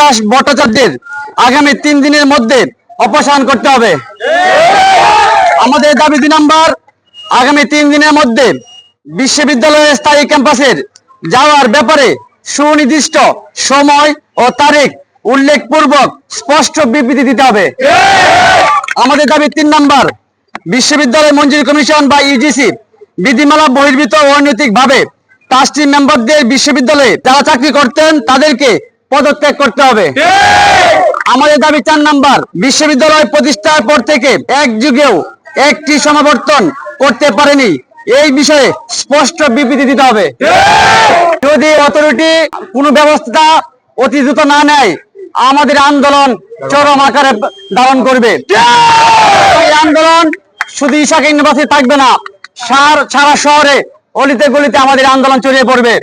দাস ভট্টাচার্যের আগামী তিন দিনের মধ্যে অপসারণ করতে হবে। আমাদের দাবি দুই নম্বর আগামী তিন দিনের মধ্যে বিশ্ববিদ্যালয়ের স্থায়ী ক্যাম্পাসের যাওয়ার ব্যাপারে সুনির্দিষ্ট সময় ও তারিখ উল্লেখপূর্বক স্পষ্ট বিবৃতি দিতে হবে। আমাদের দাবি তিন নম্বর, বিশ্ববিদ্যালয় মঞ্জুরি কমিশন বা ইউজিসি বিধিমালা বহির্ভূত ও অনৈতিক ভাবে ট্রাস্টি মেম্বারদের বিশ্ববিদ্যালয়ে যারা চাকরি করতেন তাদেরকে পদত্যাগ করতে হবে। আমাদের দাবি চার নাম্বার, বিশ্ববিদ্যালয় প্রতিষ্ঠার পর থেকে এক যুগেও একটি সমাবর্তন করতে পারেনি। এই বিষয়ে স্পষ্ট বিবৃতি দিতে হবে। যদি অথরিটি কোনো ব্যবস্থা অতি দ্রুত না নেয়, আমাদের আন্দোলন চরম আকারে ধারণ করবে। এই আন্দোলন শুধু ইশাক ইউনিভার্সিটি থাকবে না, সার- সারা শহরে, অলিতে গলিতে আমাদের আন্দোলন ছড়িয়ে পড়বে।